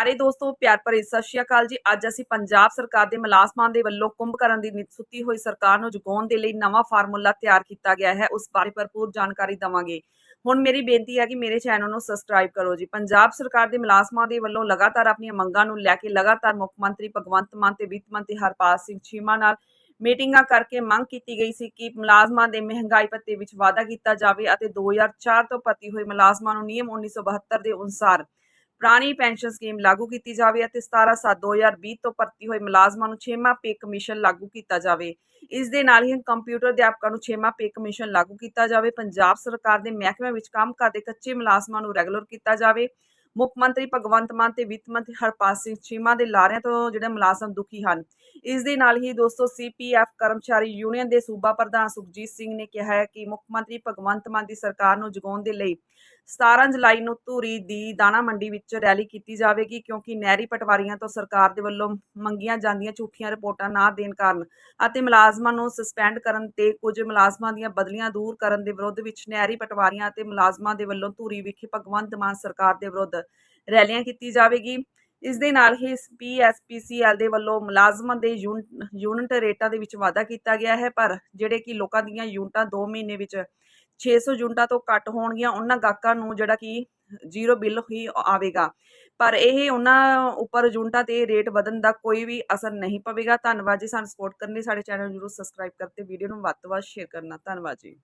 ਪਿਆਰੇ ਦੋਸਤੋ, ਪਿਆਰ ਭਰੀ ਸਤਿ ਸ਼੍ਰੀ ਅਕਾਲ ਜੀ। ਅੱਜ ਅਸੀਂ ਪੰਜਾਬ ਸਰਕਾਰ ਦੇ ਮੁਲਾਜ਼ਮਾਂ ਦੇ ਵੱਲੋਂ ਕੁੰਭਕਰਨ ਦੀ ਸੁੱਤੀ ਹੋਈ ਸਰਕਾਰ ਨੂੰ ਜਗਾਉਣ ਦੇ ਲਈ ਨਵਾਂ ਫਾਰਮੂਲਾ ਤਿਆਰ ਕੀਤਾ ਗਿਆ ਹੈ। ਉਸ ਬਾਰੇ ਭਰਪੂਰ ਜਾਣਕਾਰੀ ਦਵਾਂਗੇ। ਹੁਣ ਮੇਰੀ ਬੇਨਤੀ ਹੈ ਕਿ ਮੇਰੇ ਚੈਨਲ ਨੂੰ ਸਬਸਕ੍ਰਾਈਬ ਕਰੋ ਜੀ। ਪੰਜਾਬ ਸਰਕਾਰ ਦੇ ਮੁਲਾਜ਼ਮਾਂ ਦੇ ਵੱਲੋਂ ਲਗਾਤਾਰ ਆਪਣੀਆਂ ਮੰਗਾਂ ਨੂੰ ਲੈ ਕੇ ਲਗਾਤਾਰ ਮੁੱਖ ਮੰਤਰੀ ਭਗਵੰਤ ਮਾਨ ਤੇ ਵਿੱਤ ਮੰਤਰੀ ਹਰਪਾਲ ਸਿੰਘ ਚੀਮਾ ਨਾਲ ਮੀਟਿੰਗਾਂ ਕਰਕੇ ਮੰਗ ਕੀਤੀ ਗਈ ਸੀ ਕਿ ਮੁਲਾਜ਼ਮਾਂ ਦੇ ਮਹਿੰਗਾਈ ਭੱਤੇ ਵਿੱਚ ਵਾਧਾ ਕੀਤਾ ਜਾਵੇ ਅਤੇ 2004 ਤੋਂ ਭਰਤੀ ਹੋਏ ਮੁਲਾਜ਼ਮਾਂ ਨੂੰ ਨਿਯਮ 1972 ਦੇ ਅਨੁਸਾਰ ਪੁਰਾਣੀ ਪੈਨਸ਼ਨ ਸਕੀਮ ਲਾਗੂ ਕੀਤੀ ਜਾਵੇ ਅਤੇ 17/7/2020 ਤੋਂ ਭਰਤੀ ਹੋਏ ਮੁਲਾਜ਼ਮਾਂ ਨੂੰ 6ਵਾਂ ਪੇ ਕਮਿਸ਼ਨ ਲਾਗੂ ਕੀਤਾ ਜਾਵੇ। ਇਸ ਦੇ ਨਾਲ ਹੀ ਕੰਪਿਊਟਰ ਅਧਿਆਪਕਾਂ ਨੂੰ 6ਵਾਂ ਪੇ ਕਮਿਸ਼ਨ ਲਾਗੂ ਕੀਤਾ ਜਾਵੇ। ਪੰਜਾਬ ਸਰਕਾਰ ਦੇ ਮਹਿਕਮਿਆਂ ਵਿੱਚ ਕੰਮ ਕਰਦੇ ਕੱਚੇ ਮੁਲਾਜ਼ਮਾਂ ਨੂੰ ਰੈਗੂਲਰ ਕੀਤਾ ਜਾਵੇ। ਮੁੱਖ ਮੰਤਰੀ ਭਗਵੰਤ ਮਾਨ ਤੇ ਵਿੱਤ ਮੰਤਰੀ ਹਰਪਾਲ ਸਿੰਘ ਚੀਮਾ ਦੇ ਲਾਰਿਆਂ ਤੋਂ ਜਿਹੜੇ ਮੁਲਾਜ਼ਮ ਦੁਖੀ ਹਨ। ਇਸ ਦੇ ਨਾਲ ਹੀ ਦੋਸਤੋ ਸੀਪੀਐਫ ਕਰਮਚਾਰੀ ਯੂਨੀਅਨ ਦੇ ਸੂਬਾ ਪ੍ਰਧਾਨ ਸੁਖਜੀਤ ਸਿੰਘ ਨੇ ਕਿਹਾ ਹੈ ਕਿ ਮੁੱਖ ਮੰਤਰੀ ਭਗਵੰਤ ਮਾਨ ਦੀ ਸਰਕਾਰ ਨੂੰ ਜਗਾਉਣ ਦੇ ਲਈ 17 ਜੁਲਾਈ ਨੂੰ ਧੂਰੀ ਦੀ ਦਾਣਾ ਮੰਡੀ ਵਿੱਚ ਰੈਲੀ ਕੀਤੀ ਜਾਵੇਗੀ, ਕਿਉਂਕਿ ਨਹਿਰੀ ਪਟਵਾਰੀਆਂ ਤੋਂ ਸਰਕਾਰ ਦੇ ਵੱਲੋਂ ਮੰਗੀਆਂ ਜਾਂਦੀਆਂ ਝੂਠੀਆਂ ਰਿਪੋਰਟਾਂ ਨਾ ਦੇਣ ਕਾਰਨ ਅਤੇ ਮੁਲਾਜ਼ਮਾਂ ਨੂੰ ਸਸਪੈਂਡ ਕਰਨ ਤੇ ਕੁਝ ਮੁਲਾਜ਼ਮਾਂ ਦੀਆਂ ਬਦਲੀਆਂ ਦੂਰ ਕਰਨ ਦੇ ਵਿਰੋਧ ਵਿੱਚ ਨਹਿਰੀ ਪਟਵਾਰੀਆਂ ਅਤੇ ਮੁਲਾਜ਼ਮਾਂ ਦੇ ਵੱਲੋਂ ਧੂਰੀ ਵਿਖੇ ਭਗਵੰਤ ਮਾਨ ਸਰਕਾਰ ਦੇ ਵਿਰੁੱਧ ਰੈਲੀਆਂ ਕੀਤੀ ਜਾਵੇਗੀ। ਇਸ ਦੇ ਨਾਲ ਹੀ ਪੀਐਸਪੀਸੀਐਲ ਦੇ ਵੱਲੋਂ ਮੁਲਾਜ਼ਮਾਂ ਦੇ ਯੂਨਿਟ ਰੇਟਾਂ ਦੇ ਵਿੱਚ ਵਾਧਾ ਕੀਤਾ ਗਿਆ ਹੈ, ਪਰ ਜਿਹੜੇ ਕਿ ਲੋਕਾਂ ਦੀਆਂ ਯੂਨਿਟਾਂ 2 ਮਹੀਨੇ ਵਿੱਚ 600 ਯੂਨਿਟਾਂ ਤੋਂ ਘੱਟ ਹੋਣਗੀਆਂ, ਉਹਨਾਂ ਗਾਹਕਾਂ ਨੂੰ ਜਿਹੜਾ ਕਿ ਜ਼ੀਰੋ ਬਿੱਲ ਹੀ ਆਵੇਗਾ। ਪਰ ਇਹ ਉਹਨਾਂ ਉੱਪਰ ਯੂਨਿਟਾਂ ਤੇ ਰੇਟ ਵਧਣ ਦਾ ਕੋਈ ਵੀ ਅਸਰ ਨਹੀਂ ਪਵੇਗਾ। ਧੰਨਵਾਦ ਜੀ, ਸਾਨੂੰ ਸਪੋਰਟ ਕਰਨ ਲਈ ਸਾਡੇ ਚੈਨਲ ਨੂੰ ਜਰੂਰ ਸਬਸਕ੍ਰਾਈਬ ਕਰਤੇ ਵੀਡੀਓ ਨੂੰ ਵੱਧ ਤੋਂ ਵੱਧ ਸ਼ੇਅਰ ਕਰਨਾ। ਧੰਨਵਾਦ ਜੀ।